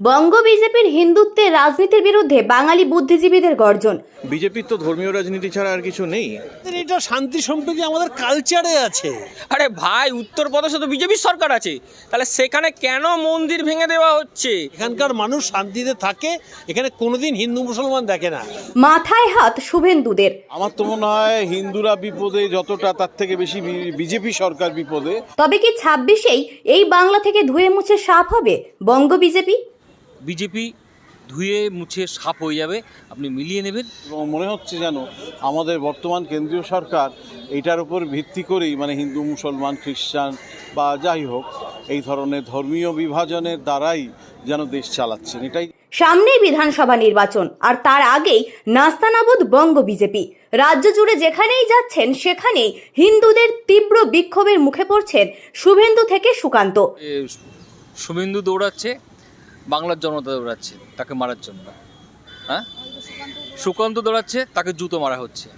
বঙ্গ বিজেপির হিন্দুত্বের রাজনীতির বিরুদ্ধে বাঙালি বুদ্ধিজীবীদের গর্জন। বিজেপির তো ধর্মীয় রাজনীতি ছাড়া আর কিছু নেই। এটা শান্তি সম্প্রীতি আমাদের কালচারে আছে। আরে ভাই উত্তরপ্রদেশে তো বিজেপির সরকার আছে। তাহলে সেখানে কেন মন্দির ভেঙে দেওয়া হচ্ছে? এখানকার মানুষ শান্তিতে থাকে এখানে কোনোদিন হিন্দু মুসলমান দেখে না। মাথায় হাত শুভেন্দুদের। আমার তো মনে হয় হিন্দুরা বিপদে যতটা তার থেকে বেশি বিজেপি সরকার বিপদে। তবে কি ছাব্বিশেই এই বাংলা থেকে ধুয়ে মুছে সাফ হবে বঙ্গ বিজেপি? বিজেপি ধুয়ে মুছে সাপ হয়ে যাবে আপনি মিলিয়ে নেবেন? এবং মনে হচ্ছে যেন আমাদের বর্তমান কেন্দ্রীয় সরকার এটার উপর ভিত্তি করেই মানে হিন্দু মুসলমান খ্রিস্টান বা যাই হোক এই ধরনের ধর্মীয় বিভাজনের দ্বারাই যেন দেশ চালাচ্ছেন এটাই। সামনেই বিধানসভা নির্বাচন আর তার আগেই নাস্তানাবুদ বঙ্গ বিজেপি। রাজ্য জুড়ে যেখানেই যাচ্ছেন সেখানেই হিন্দুদের তীব্র বিক্ষোভের মুখে পড়ছেন শুভেন্দু থেকে সুকান্ত। শুভেন্দু দৌড়াচ্ছে বাংলার জনতা দৌড়াচ্ছে তাকে মারার জন্য হ্যাঁ? সুকান্ত দৌড়াচ্ছে তাকে জুতো মারা হচ্ছে।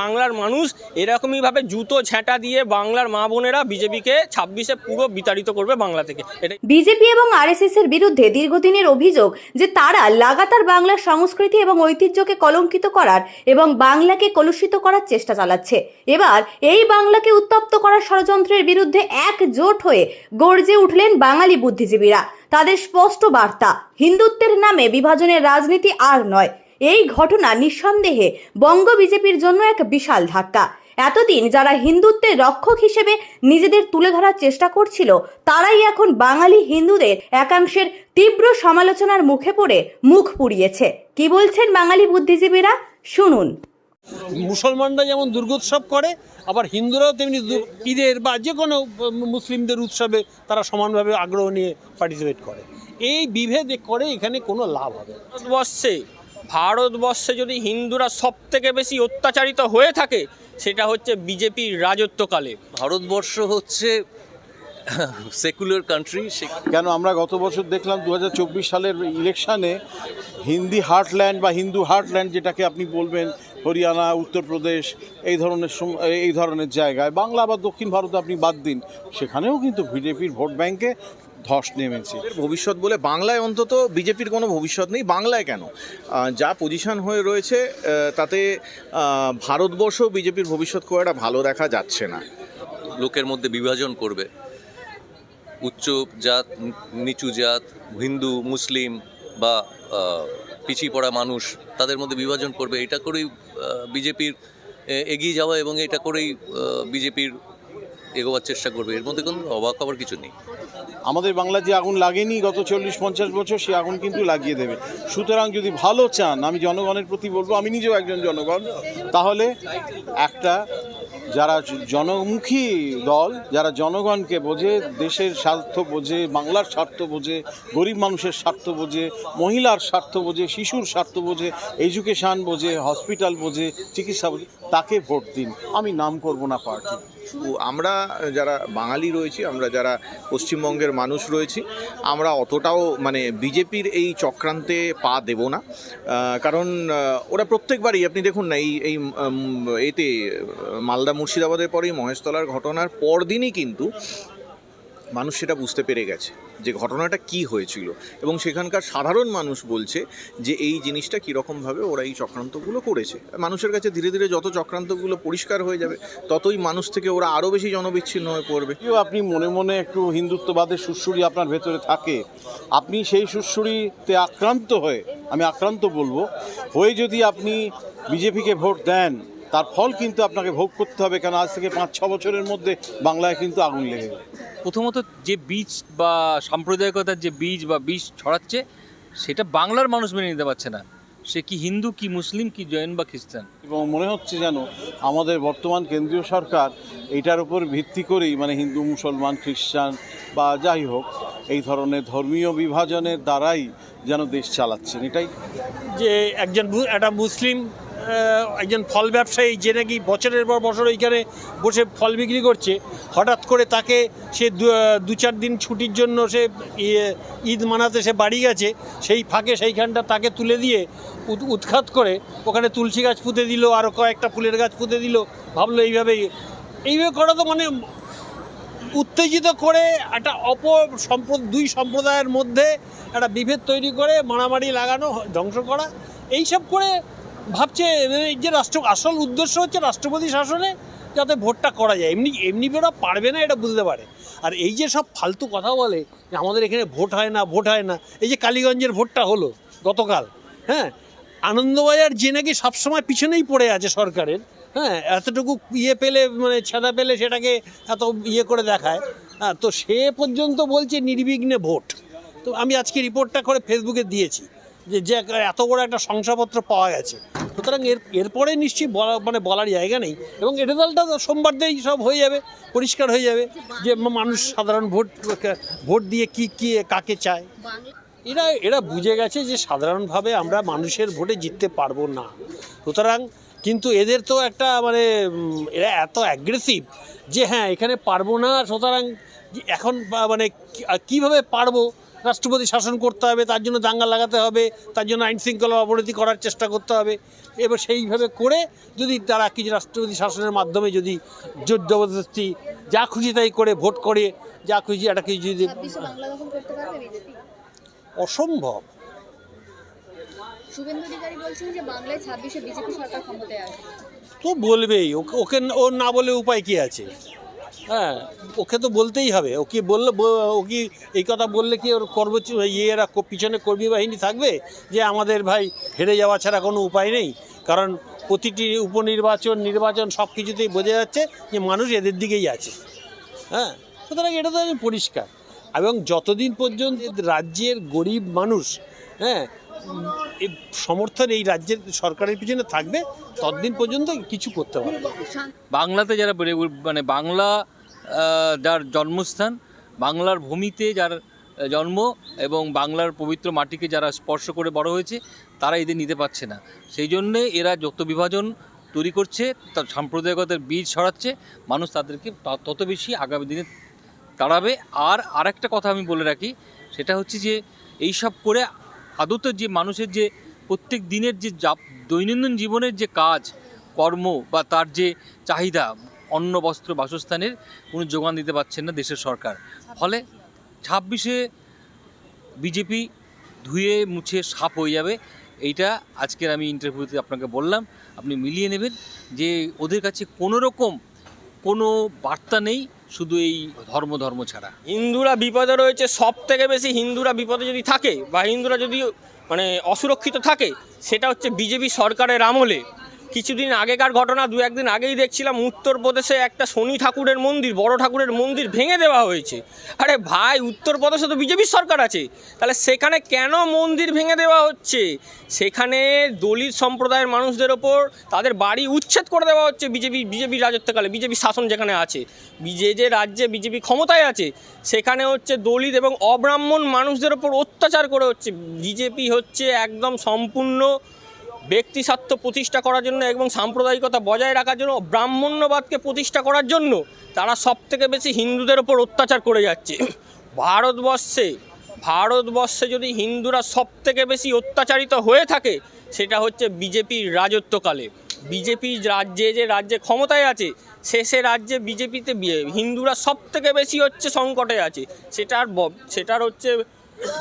বাংলার মানুষ এরকমই ভাবে জুতো ঝেঁটা দিয়ে বাংলার মা বোনেরা বিজেপিকে ছাব্বিশে পুরো বিতাড়িত করবে বাংলা থেকে। এটা বিজেপি এবং আরএসএস এর বিরুদ্ধে দীর্ঘদিনের অভিযোগ যে তারা লাগাতার বাংলার সংস্কৃতি এবং ঐতিহ্যকে কলঙ্কিত করার এবং বাংলাকে কলুষিত করার চেষ্টা চালাচ্ছে। এবার এই বাংলাকে উত্তপ্ত করার ষড়যন্ত্রের বিরুদ্ধে একজোট হয়ে গর্জে উঠলেন বাঙালি বুদ্ধিজীবীরা। তাদের স্পষ্ট বার্তা, হিন্দুত্বের নামে বিভাজনের রাজনীতি আর নয়। এই ঘটনা নিঃসন্দেহে বঙ্গ বিজেপির জন্য এক বিশাল ধাক্কা। এতদিন যারা হিন্দুত্বের রক্ষক হিসেবে নিজেদের তুলে ধরার চেষ্টা করছিল তারাই এখন বাঙালি হিন্দুদের একাংশের তীব্র সমালোচনার মুখে পড়ে মুখ পুড়িয়েছে। কি বলছেন বাঙালি বুদ্ধিজীবীরা? শুনুন। মুসলমানরা যেমন দুর্গোৎসব করে আবার হিন্দুরাও তেমনি ঈদের বা যে কোনো মুসলিমদের উৎসবে তারা সমানভাবে আগ্রহ নিয়ে পার্টিসিপেট করে। এই বিভেদ করে এখানে কোনো লাভ হবে না। ভারতবর্ষে যদি হিন্দুরা সব থেকে বেশি অত্যাচারিত হয়ে থাকে সেটা হচ্ছে বিজেপির রাজত্বকালে। ভারতবর্ষ হচ্ছে সেকুলার কান্ট্রি কেন আমরা গত বছর দেখলাম দু হাজার চব্বিশ সালের ইলেকশানে হিন্দি হার্টল্যান্ড বা হিন্দু হার্টল্যান্ড যেটাকে আপনি বলবেন হরিয়ানা উত্তরপ্রদেশ এই ধরনের সম- এই ধরনের জায়গায় বাংলা বা দক্ষিণ ভারত আপনি বাদ দিন সেখানেও কিন্তু বিজেপির ভোট ব্যাংকে ধস নেমেছে। ভবিষ্যৎ বলে বাংলায় অন্তত বিজেপির কোনো ভবিষ্যৎ নেই। বাংলায় কেন? যা পজিশন হয়ে রয়েছে তাতে ভারতবর্ষ বিজেপির ভবিষ্যৎ খুব একটা ভালো দেখা যাচ্ছে না। লোকের মধ্যে বিভাজন করবে। উচ্চ জাত নিচু জাত হিন্দু মুসলিম বা পিছিয়ে পড়া মানুষ তাদের মধ্যে বিভাজন করবে। এটা করেই বিজেপির এগিয়ে যাওয়া এবং এটা করেই বিজেপির এগোবার চেষ্টা করবে? এর মধ্যে কোনো অবাক হওয়ার কিছু নেই। আমাদের বাংলা যে আগুন লাগেনি গত চল্লিশ, পঞ্চাশ বছর, সে আগুন কিন্তু লাগিয়ে দেবে। সুতরাং যদি ভালো চান, আমি জনগণের প্রতি বলব, আমি নিজেও একজন জনগণ, তাহলে একটা যারা জনমুখী দল, যারা জনগণকে বোঝে, দেশের স্বার্থ বোঝে, বাংলার স্বার্থ বোঝে, গরিব মানুষের স্বার্থ বোঝে, মহিলার স্বার্থ বোঝে, শিশুর স্বার্থ বোঝে এডুকেশান বোঝে হসপিটাল বোঝে, চিকিৎসা বোঝে, তাকে ভোট দিন। আমি নাম করব না পার্টি। আমরা যারা বাঙালি রয়েছি, আমরা যারা পশ্চিমবঙ্গের মানুষ রয়েছি, আমরা অতটাও মানে বিজেপির এই চক্রান্তে পা দেব না। কারণ ওরা প্রত্যেকবারই, আপনি দেখুন না, এই এই এতে, মালদা মুর্শিদাবাদের পরেই মহেশতলার ঘটনার পরদিনই কিন্তু মানুষ সেটা বুঝতে পেরে গেছে। যে ঘটনাটা কি হয়েছিল। এবং সেখানকার সাধারণ মানুষ বলছে যে এই জিনিসটা কীরকমভাবে ওরা এই চক্রান্তগুলো করেছে। মানুষের কাছে ধীরে ধীরে যত চক্রান্তগুলো পরিষ্কার হয়ে যাবে, ততই মানুষ থেকে ওরা আরও বেশি জনবিচ্ছিন্ন হয়ে পড়বে। যদিও আপনি মনে মনে একটু হিন্দুত্ববাদের সুশ্রুরি আপনার ভেতরে থাকে, আপনি সেই সুশ্রুরিতে আক্রান্ত হয়ে, আমি আক্রান্ত বলব, হয়ে যদি আপনি বিজেপিকে ভোট দেন তার ফল কিন্তু আপনাকে ভোগ করতে হবে কেন আজ থেকে পাঁচ ছ বছরের মধ্যে বাংলায় কিন্তু আগুন লেগে যাবে প্রথমত যে বীজ বা সাম্প্রদায়িকতার যে বীজ বা বীজ ছড়াচ্ছে সেটা বাংলার মানুষ মেনে নিতে পারছে না। সে কি হিন্দু কি মুসলিম কি জৈন বা খ্রিস্টান? এবং মনে হচ্ছে যেন আমাদের বর্তমান কেন্দ্রীয় সরকার এটার উপর ভিত্তি করেই মানে হিন্দু মুসলমান খ্রিস্টান বা যাই হোক এই ধরনের ধর্মীয় বিভাজনের দ্বারাই যেন দেশ চালাচ্ছেন। এটাই যে একজন একটা মুসলিম একজন ফল ব্যবসায়ী যে নাকি বছরের পর বছর ওইখানে বসে ফল বিক্রি করছে, হঠাৎ করে তাকে সে দু- চার দিন ছুটির জন্য সে ইয়ে ঈদ মানাতে সে বাড়ি গেছে, সেই ফাঁকে সেইখানটা তাকে তুলে দিয়ে উৎ- উৎখাত করে ওখানে তুলসী গাছ পুঁতে দিল আরও কয়েকটা ফুলের গাছ পুঁতে দিল, ভাবলো এইভাবে এইভাবে করা তো মানে উত্তেজিত করে একটা অপর সম্প্র দুই সম্প্রদায়ের মধ্যে একটা বিভেদ তৈরি করে, মারামারি লাগানো, ধ্বংস করা, এইসব করে ভাবছে এই যে রাষ্ট্র, আসল উদ্দেশ্য হচ্ছে রাষ্ট্রপতি শাসনে যাতে ভোটটা করা যায়। এমনি এমনি ওরা পারবে না এটা বুঝতে পারে। আর এই যে সব ফালতু কথা বলে যে আমাদের এখানে ভোট হয় না, ভোট হয় না, এই যে কালীগঞ্জের ভোটটা হলো গতকাল হ্যাঁ? আনন্দবাজার যে নাকি সবসময় পিছনেই পড়ে আছে সরকারের হ্যাঁ? এতটুকু ইয়ে পেলে মানে ছেদা পেলে সেটাকে এত ইয়ে করে দেখায়। হ্যাঁ তো সে পর্যন্ত বলছে নির্বিঘ্নে ভোট। তো আমি আজকে রিপোর্টটা করে ফেসবুকে দিয়েছি। যে যে এত বড় একটা শংসাপত্র পাওয়া গেছে। সুতরাং এর, এরপরে নিশ্চয়ই বলা মানে বলার জায়গা নেই এবং রেজাল্টটা সোমবার দিয়েই সব হয়ে যাবে, পরিষ্কার হয়ে যাবে যে মানুষ সাধারণ ভোট ভোট দিয়ে কি কি, কাকে চায়। এরা এরা বুঝে গেছে যে সাধারণভাবে আমরা মানুষের ভোটে জিততে পারব না। সুতরাং কিন্তু এদের তো একটা মানে এরা এত অ্যাগ্রেসিভ যে হ্যাঁ এখানে পারব না। সুতরাং এখন মানে কীভাবে পারব? রাষ্ট্রপতি শাসন করতে হবে তার জন্য দাঙ্গা লাগাতে হবে তার জন্য আইন শৃঙ্খলা অবনতি করার চেষ্টা করতে হবে। এবার সেইভাবে করে যদি তারা কিছু রাষ্ট্রপতি শাসনের মাধ্যমে যদি জোর জবরদস্তি যা খুশি তাই করে ভোট করে যা খুশি একটা কিছু যদি অসম্ভব। তো বলবেই ওকে ওকে ও না বলে উপায় কি আছে? হ্যাঁ ওকে তো বলতেই হবে। ওকে বললে ও কি এই কথা বললে কি ওর কর্ম ইয়েরা কো- পিছনে কর্মী বাহিনী থাকবে? যে আমাদের ভাই হেরে যাওয়া ছাড়া কোনো উপায় নেই। কারণ প্রতিটি উপনির্বাচন, নির্বাচন সব কিছুতেই বোঝা যাচ্ছে যে মানুষ এদের দিকেই আছে। হ্যাঁ সুতরাং এটা তো পরিষ্কার। এবং যতদিন পর্যন্ত রাজ্যের গরিব মানুষ হ্যাঁ সমর্থন এই রাজ্যের সরকারের পিছনে থাকবে, ততদিন পর্যন্ত কিছু করতে পারবে। বাংলাতে যারা মানে বাংলা যার জন্মস্থান বাংলার ভূমিতে যার জন্ম এবং বাংলার পবিত্র মাটিকে যারা স্পর্শ করে বড় হয়েছে, তারা এদের নিতে পারছে না। সেই জন্যে এরা যত বিভাজন তৈরি করছে তার সাম্প্রদায়িকতার বীজ ছড়াচ্ছে, মানুষ তাদেরকে তত বেশি আগামী দিনে তাড়াবে। আর আরেকটা কথা আমি বলে রাখি, সেটা হচ্ছে যে এই সব করে আদতে যে মানুষের যে প্রত্যেক দিনের যে যা- দৈনন্দিন জীবনের যে কাজ, কর্ম বা তার যে চাহিদা অন্ন, বস্ত্র, বাসস্থানের কোনো যোগান দিতে পারছেন না দেশের সরকার। ফলে ছাব্বিশে বিজেপি ধুয়ে মুছে সাপ হয়ে যাবে, এইটা আজকের আমি ইন্টারভিউতে আপনাকে বললাম। আপনি মিলিয়ে নেবেন যে ওদের কাছে কোনো রকম কোনো বার্তা নেই, শুধু এই ধর্ম ধর্ম ছাড়া। হিন্দুরা বিপদে রয়েছে সব থেকে বেশি হিন্দুরা বিপদে যদি থাকে বা হিন্দুরা যদি মানে অসুরক্ষিত থাকে, সেটা হচ্ছে বিজেপি সরকারের আমলে। কিছুদিন আগেকার ঘটনা, দু একদিন আগেই দেখছিলাম উত্তরপ্রদেশে একটা শনি ঠাকুরের মন্দির, বড় ঠাকুরের মন্দির ভেঙে দেওয়া হয়েছে। আরে ভাই, উত্তরপ্রদেশে তো বিজেপির সরকার আছে। তাহলে সেখানে কেন মন্দির ভেঙে দেওয়া হচ্ছে? সেখানে দলিত সম্প্রদায়ের মানুষদের ওপর তাদের বাড়ি উচ্ছেদ করে দেওয়া হচ্ছে বিজেপি বিজেপি রাজত্বকালে, বিজেপি শাসন যেখানে আছে। যে যে রাজ্যে বিজেপি ক্ষমতায় আছে, সেখানে হচ্ছে দলিত এবং অব্রাহ্মণ মানুষদের ওপর অত্যাচার করে হচ্ছে। বিজেপি হচ্ছে একদম সম্পূর্ণ ব্যক্তি স্বার্থ প্রতিষ্ঠা করার জন্য এবং সাম্প্রদায়িকতা বজায় রাখার জন্য ব্রাহ্মণ্যবাদকে প্রতিষ্ঠা করার জন্য তারা সব থেকে বেশি হিন্দুদের ওপর অত্যাচার করে যাচ্ছে। ভারতবর্ষে ভারতবর্ষে যদি হিন্দুরা সব থেকে বেশি অত্যাচারিত হয়ে থাকে, সেটা হচ্ছে বিজেপির রাজত্বকালে। বিজেপি রাজ্যে যে রাজ্যে ক্ষমতায় আছে সে সে রাজ্যে বিজেপিতে হিন্দুরা সব থেকে বেশি হচ্ছে সংকটে আছে। সেটার সেটার হচ্ছে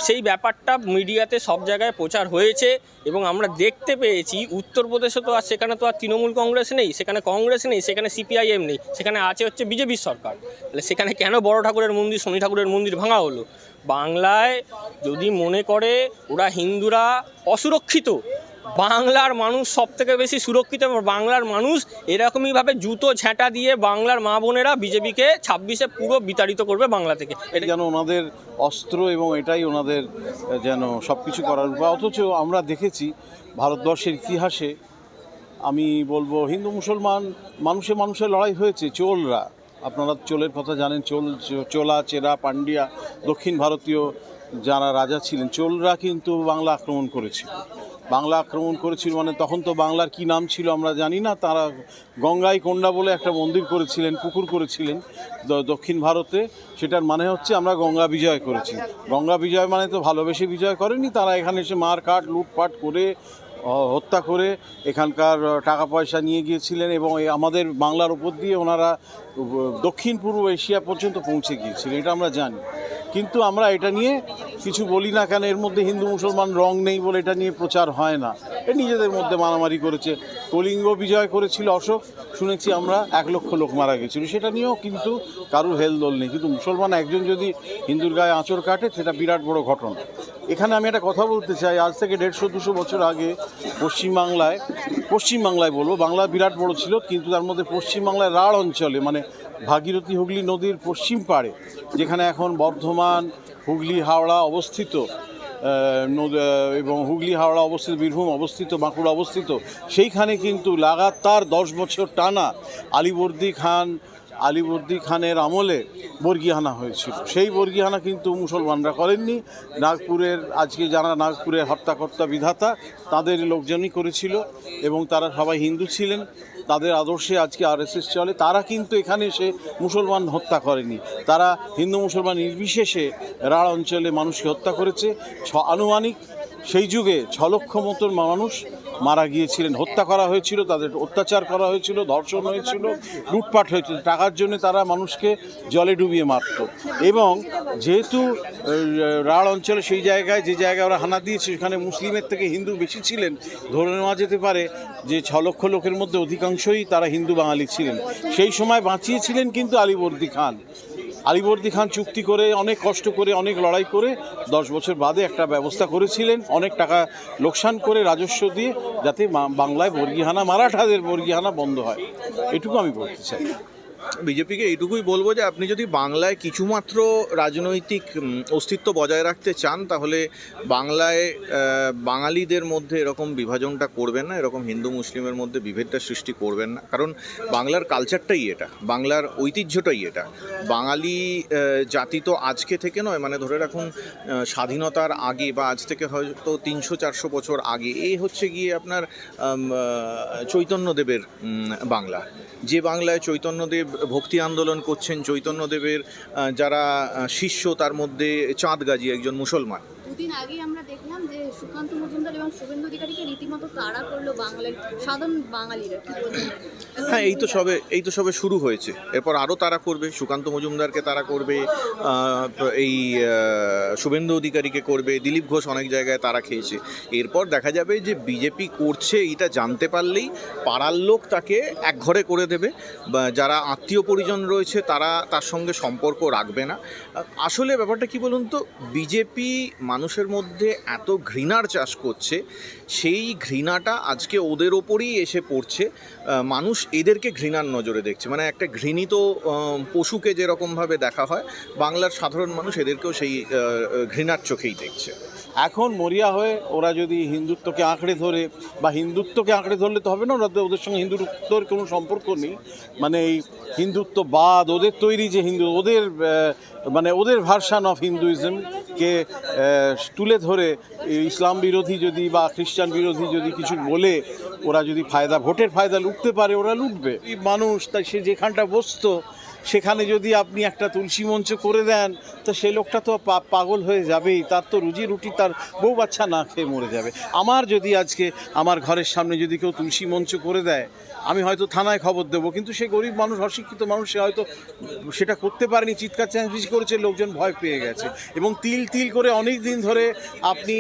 সেই ব্যাপারটা মিডিয়াতে সব জায়গায় প্রচার হয়েছে এবং আমরা দেখতে পেয়েছি। উত্তরপ্রদেশে তো আর সেখানে তো আর তৃণমূল কংগ্রেস নেই, সেখানে কংগ্রেস নেই, সেখানে সিপিআইএম নেই, সেখানে আছে হচ্ছে বিজেপির সরকার। তাহলে সেখানে কেন বড় ঠাকুরের মন্দির, শনি ঠাকুরের মন্দির ভাঙা হলো? বাংলায় যদি মনে করে ওরা হিন্দুরা অসুরক্ষিত বাংলার মানুষ সব থেকে বেশি সুরক্ষিত বাংলার মানুষ এরকমইভাবে জুতো ঝেঁটা দিয়ে বাংলার মা বোনেরা বিজেপিকে ছাব্বিশে পুরো বিতাড়িত করবে বাংলা থেকে। এটা যেন ওনাদের অস্ত্র এবং এটাই ওনাদের যেন সব কিছু করার উপায়। অথচ আমরা দেখেছি ভারতবর্ষের ইতিহাসে, আমি বলব হিন্দু মুসলমান মানুষে মানুষের লড়াই হয়েছে, চোলরা। আপনারা চোলের কথা জানেন, চোল, চোলা, চেরা, পান্ডিয়া, দক্ষিণ ভারতীয় যারা রাজা ছিলেন, চোলরা কিন্তু বাংলা আক্রমণ করেছিল। বাংলা আক্রমণ করেছিল মানে তখন তো বাংলার কি নাম ছিল আমরা জানি না। তারা গঙ্গাই কোন্ডা বলে একটা মন্দির করেছিলেন, পুকুর করেছিলেন দক্ষিণ ভারতে। সেটার মানে হচ্ছে আমরা গঙ্গা বিজয় করেছি। গঙ্গা বিজয় মানে তো ভালোবেসে বিজয় করেনি, তারা এখানে এসে মার কাট, লুটপাট করে হত্যা করে এখানকার টাকা পয়সা নিয়ে গিয়েছিলেন এবং আমাদের বাংলার উপর দিয়ে ওনারা দক্ষিণ পূর্ব এশিয়া পর্যন্ত পৌঁছে গিয়েছিলেন, এটা আমরা জানি। কিন্তু আমরা এটা নিয়ে কিছু বলি না কেন, এর মধ্যে হিন্দু মুসলমান রং নেই বলে এটা নিয়ে প্রচার হয় না। এ নিজেদের মধ্যে মারামারি করেছে। কলিঙ্গ বিজয় করেছিল অশোক, শুনেছি আমরা এক লক্ষ লোক মারা গেছিল। সেটা নিয়েও কিন্তু কারুর হেলদোল নেই। কিন্তু মুসলমান একজন যদি হিন্দুর গায়ে আঁচড় কাটে, সেটা বিরাট বড় ঘটনা। এখানে আমি একটা কথা বলতে চাই। আজ থেকে দেড়শো, দুশো বছর আগে পশ্চিমবাংলায় পশ্চিমবাংলায় বলব, বাংলা বিরাট বড় ছিল, কিন্তু তার মধ্যে পশ্চিমবাংলায় রাঢ় অঞ্চলে মানে ভাগীরথী হুগলি নদীর পশ্চিম পাড়ে, যেখানে এখন বর্ধমান, হুগলি, হাওড়া অবস্থিত এবং হুগলি, হাওড়া অবস্থিত, বীরভূম অবস্থিত, বাঁকুড়া অবস্থিত, সেইখানে কিন্তু লাগাতার দশ বছর টানা আলিবর্দি খান, আলিবর্দি খানের আমলে বর্গিহানা হয়েছিল। সেই বর্গিহানা কিন্তু মুসলমানরা করেননি। নাগপুরের, আজকে যারা নাগপুরের হত্যাকর্তা বিধাতা, তাদের লোকজনই করেছিল এবং তারা সবাই হিন্দু ছিলেন। তাদের আদর্শে আজকে আরএসএস চলে, তারা কিন্তু এখানে এসে মুসলমান হত্যা করেনি। তারা হিন্দু মুসলমান নির্বিশেষে রাঢ় অঞ্চলে মানুষকে হত্যা করেছে। আনুমানিক সেই যুগে ছ লক্ষ মতন মানুষ মারা গিয়েছিলেন, হত্যা করা হয়েছিল, তাদের অত্যাচার করা হয়েছিল, ধর্ষণ হয়েছিল, লুটপাট হয়েছিল। টাকার জন্য তারা মানুষকে জলে ডুবিয়ে মারত। এবং যেহেতু রাঢ় অঞ্চলে সেই জায়গায়, যে জায়গায় ওরা হানা দিয়েছে, সেখানে মুসলিমের থেকে হিন্দু বেশি ছিলেন, ধরে নেওয়া যেতে পারে যে ছ লক্ষ লোকের মধ্যে অধিকাংশই তারা হিন্দু বাঙালি ছিলেন। সেই সময় বাঁচিয়েছিলেন কিন্তু আলিবর্দি খান। আলিবর্দি খান চুক্তি করে, অনেক কষ্ট করে, অনেক লড়াই করে দশ বছর বাদে একটা ব্যবস্থা করেছিলেন, অনেক টাকা লোকসান করে রাজস্ব দিয়ে যাতে বাংলায় বর্গিহানা মারাঠাদের বর্গিহানা বন্ধ হয়। এটুকু আমি বলতে চাই। বিজেপিকে এইটুকুই বলব যে আপনি যদি বাংলায় কিছুমাত্র রাজনৈতিক অস্তিত্ব বজায় রাখতে চান, তাহলে বাংলায় বাঙালিদের মধ্যে এরকম বিভাজনটা করবেন না, এরকম হিন্দু মুসলিমের মধ্যে বিভেদটা সৃষ্টি করবেন না। কারণ বাংলার কালচারটাই এটা, বাংলার ঐতিহ্যটাই এটা। বাঙালি জাতি তো আজকে থেকে নয় মানে ধরে রাখুন স্বাধীনতার আগে বা আজ থেকে হয়তো তিনশো, চারশো বছর আগে এই হচ্ছে গিয়ে আপনার চৈতন্যদেবের বাংলা। যে বাংলায় চৈতন্যদেব ভক্তি আন্দোলন করছেন চৈতন্যদেবের যারা শিষ্য, তার মধ্যে চাঁদ গাজী একজন মুসলমান। দুদিন আগে আমরা দেখলাম যে সুকান্ত এবং শুভেন্দু অধিকারীকে রীতিমতো তাড়া করল বাংলার সাধারণ বাঙালিরা, কি বলবেন? হ্যাঁ এই তো সবে, এই তো সবে শুরু হয়েছে। এরপর আরও তারা করবে, সুকান্ত মজুমদারকে তারা করবে এই শুভেন্দু অধিকারীকে করবে, দিলীপ ঘোষ অনেক জায়গায় তারা খেয়েছে। এরপর দেখা যাবে যে বিজেপি করছে এইটা জানতে পারলেই, পাড়ার লোক তাকে একঘরে করে দেবে। যারা আত্মীয় পরিজন রয়েছে তারা তার সঙ্গে সম্পর্ক রাখবে না। আসলে ব্যাপারটা কি বলুন তো, বিজেপি মানুষের মধ্যে এত ঘৃণার চাষ করছে সেই ঘৃণাটা আজকে ওদের ওপরই এসে পড়ছে। মানুষ এদেরকে ঘৃণার নজরে দেখছে। মানে একটা ঘৃণিত পশুকে যেরকমভাবে দেখা হয়, বাংলার সাধারণ মানুষ এদেরকেও সেই ঘৃণার চোখেই দেখছে। এখন মরিয়া হয়ে ওরা যদি হিন্দুত্বকে আঁকড়ে ধরে, বা হিন্দুত্বকে আঁকড়ে ধরলে তো হবে না, ওরা ওদের সঙ্গে হিন্দুত্বর কোনো সম্পর্ক নেই। মানে এই হিন্দুত্ববাদ, ওদের তৈরি যে হিন্দু, ওদের মানে ওদের ভার্সান অফ হিন্দুইজমকে তুলে ধরে ইসলাম বিরোধী যদি বা খ্রিস্টান বিরোধী যদি কিছু বলে, ওরা যদি ফায়দা, ভোটের ফায়দা লুটতে পারে, ওরা লুটবে। মানুষ, তাই সে যেখানটা বসতো সেখানে যদি আপনি একটা তুলসী মঞ্চ করে দেন, তো সেই লোকটা তো পাগল হয়ে যাবেই। তার তো রুজি রুটি, তার বউ বাচ্চা না খেয়ে মরে যাবে। আমার যদি আজকে আমার ঘরের সামনে যদি কেউ তুলসী মঞ্চ করে দেয়, আমি হয়তো থানায় খবর দেবো। কিন্তু সে গরিব মানুষ, অশিক্ষিত মানুষ, সে হয়তো সেটা করতে পারেনি। চিৎকার চেঁচামেচি করেছে, লোকজন ভয় পেয়ে গেছে। এবং তিল তিল করে অনেক দিন ধরে আপনি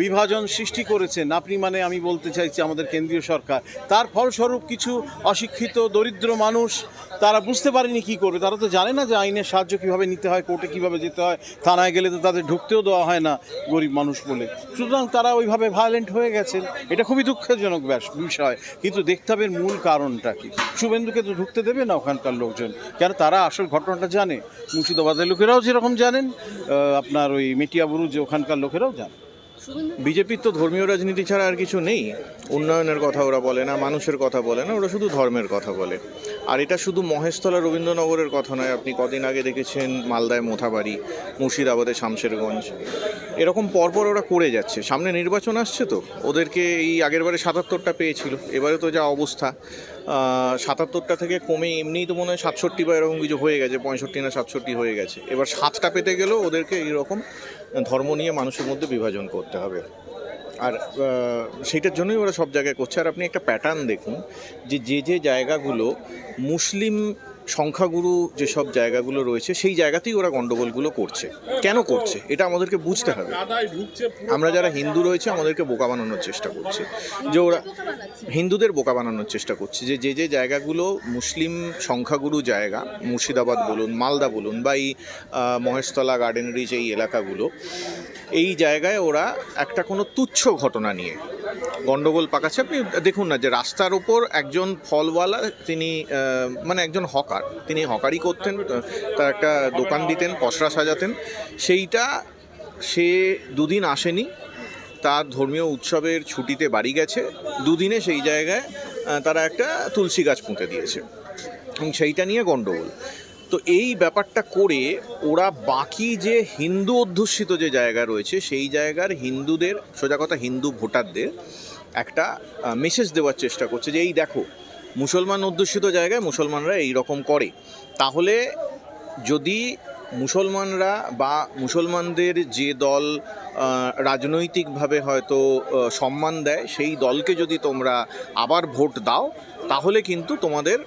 বিভাজন সৃষ্টি করেছেন। আপনি মানে আমি বলতে চাইছি আমাদের কেন্দ্রীয় সরকার। তার ফলস্বরূপ কিছু অশিক্ষিত, দরিদ্র মানুষ, তারা বুঝতে পারেনি কি করবে? তারা তো জানে না যে আইনের সাহায্য কীভাবে নিতে হয়, কোর্টে কীভাবে যেতে হয়, থানায় গেলে তো তাদের ঢুকতেও দেওয়া হয় না গরিব মানুষ বলে। সুতরাং তারা ওইভাবে ভায়োলেন্ট হয়ে গেছেন। এটা খুবই দুঃখজনক বিষয়। কিন্তু দেখতে হবে মূল কারণটা কি? শুভেন্দুকে তো ঢুকতে দেবে না ওখানকার লোকজন। কেন তারা আসল ঘটনাটা জানে? মুর্শিদাবাদের লোকেরাও যেরকম জানেন আপনার ওই মেটিয়াবুরু যে ওখানকার লোকেরাও জানে বিজেপির তো ধর্মীয় রাজনীতি ছাড়া আর কিছু নেই। উন্নয়নের কথা ওরা বলে না, মানুষের কথা বলে না, ওরা শুধু ধর্মের কথা বলে। আর এটা শুধু মহেশতলা রবীন্দ্রনগরের কথা নয়, আপনি কদিন আগে দেখেছেন মালদায় মোথাবাড়ি, মুর্শিদাবাদে শামশেরগঞ্জ। এরকম পরপর ওরা করে যাচ্ছে। সামনে নির্বাচন আসছে তো, ওদেরকে এই আগেরবারে সাতাত্তরটা পেয়েছিল, এবারে তো যা অবস্থা। সাতাত্তরটা থেকে কমে এমনিই তো মনে হয় সাতষট্টি বা এরকম কিছু হয়ে গেছে, পঁয়ষট্টি না সাতষট্টি হয়ে গেছে। এবার সাতটা পেতে গেলেও ওদেরকে এইরকম ধর্ম নিয়ে মানুষের মধ্যে বিভাজন করতে হবে। আর সেইটার জন্যই ওরা সব জায়গায় করছে। আর আপনি একটা প্যাটার্ন দেখুন যে যে যে জায়গাগুলো মুসলিম সংখ্যাগুরু যেসব জায়গাগুলো রয়েছে, সেই জায়গাতেই ওরা গণ্ডগোলগুলো করছে। কেন করছে? এটা আমাদেরকে বুঝতে হবে। আমরা যারা হিন্দু রয়েছে, আমাদেরকে বোকা বানানোর চেষ্টা করছে। যে ওরা হিন্দুদের বোকা বানানোর চেষ্টা করছে যে যে যে জায়গাগুলো মুসলিম সংখ্যাগুরু জায়গা, মুর্শিদাবাদ বলুন, মালদা বলুন বা এই মহেশতলা, গার্ডেন রিচ এই এলাকাগুলো, এই জায়গায় ওরা একটা কোনো তুচ্ছ ঘটনা নিয়ে গন্ডগোল পাকাচ্ছে। আপনি দেখুন না যে রাস্তার ওপর একজন ফলওয়ালা তিনি মানে একজন হকার। তিনি হকারি করতেন তার একটা দোকান দিতেন, পসরা সাজাতেন। সেইটা সে দুদিন আসেনি। তার ধর্মীয় উৎসবের ছুটিতে বাড়ি গেছে। দুদিনে সেই জায়গায় তারা একটা তুলসী গাছ পুঁতে দিয়েছে। এবং সেইটা নিয়ে গণ্ডগোল তো এই ব্যাপারটা করে ওরা বাকি যে হিন্দু অধ্যুষিত যে জায়গা রয়েছে, সেই জায়গার হিন্দুদের, সোজা কথা হিন্দু ভোটারদের একটা মেসেজ দেওয়ার চেষ্টা করছে যে, এই দেখো, মুসলমান অধ্যুষিত জায়গায় মুসলমানরা এই রকম করে। তাহলে যদি মুসলমানরা বা মুসলমানদের যে দল রাজনৈতিকভাবে হয়তো সম্মান দেয়, সেই দলকে যদি তোমরা আবার ভোট দাও, তাহলে কিন্তু তোমাদের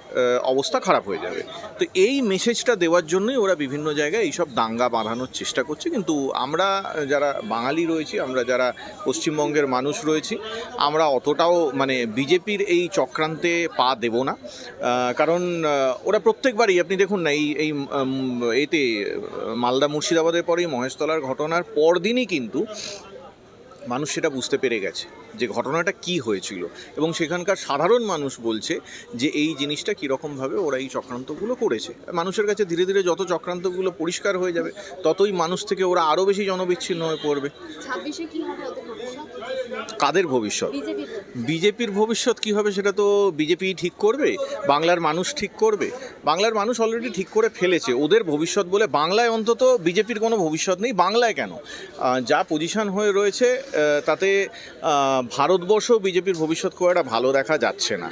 অবস্থা খারাপ হয়ে যাবে। তো এই মেসেজটা দেওয়ার জন্যই ওরা বিভিন্ন জায়গায় এইসব দাঙ্গা বাঁধানোর চেষ্টা করছে। কিন্তু আমরা যারা বাঙালি রয়েছি, আমরা যারা পশ্চিমবঙ্গের মানুষ রয়েছি, আমরা অতটাও মানে বিজেপির এই চক্রান্তে পা দেব না। কারণ ওরা প্রত্যেকবারই, আপনি দেখুন না, এই এই এতে মালদা মুর্শিদাবাদের পরেই মহেশতলার ঘটনার পরদিনই কিন্তু মানুষ সেটা বুঝতে পেরে গেছে যে ঘটনাটা কি হয়েছিল। এবং সেখানকার সাধারণ মানুষ বলছে যে এই জিনিসটা কীরকমভাবে ওরা এই চক্রান্তগুলো করেছে। মানুষের কাছে ধীরে ধীরে যত চক্রান্তগুলো পরিষ্কার হয়ে যাবে, ততই মানুষ থেকে ওরা আরও বেশি জনবিচ্ছিন্ন হয়ে পড়বে। ছাব্বিশে কাদের ভবিষ্যৎ? বিজেপির ভবিষ্যৎ। কি হবে সেটা তো বিজেপি ঠিক করবে বাংলার মানুষ ঠিক করবে। বাংলার মানুষ অলরেডি ঠিক করে ফেলেছে ওদের ভবিষ্যৎ বলে বাংলায় অন্তত বিজেপির কোনো ভবিষ্যৎ নেই বাংলায় কেন? যা পজিশন হয়ে রয়েছে তাতে ভারতবর্ষ বিজেপির ভবিষ্যৎ খুব একটা ভালো দেখা যাচ্ছে না।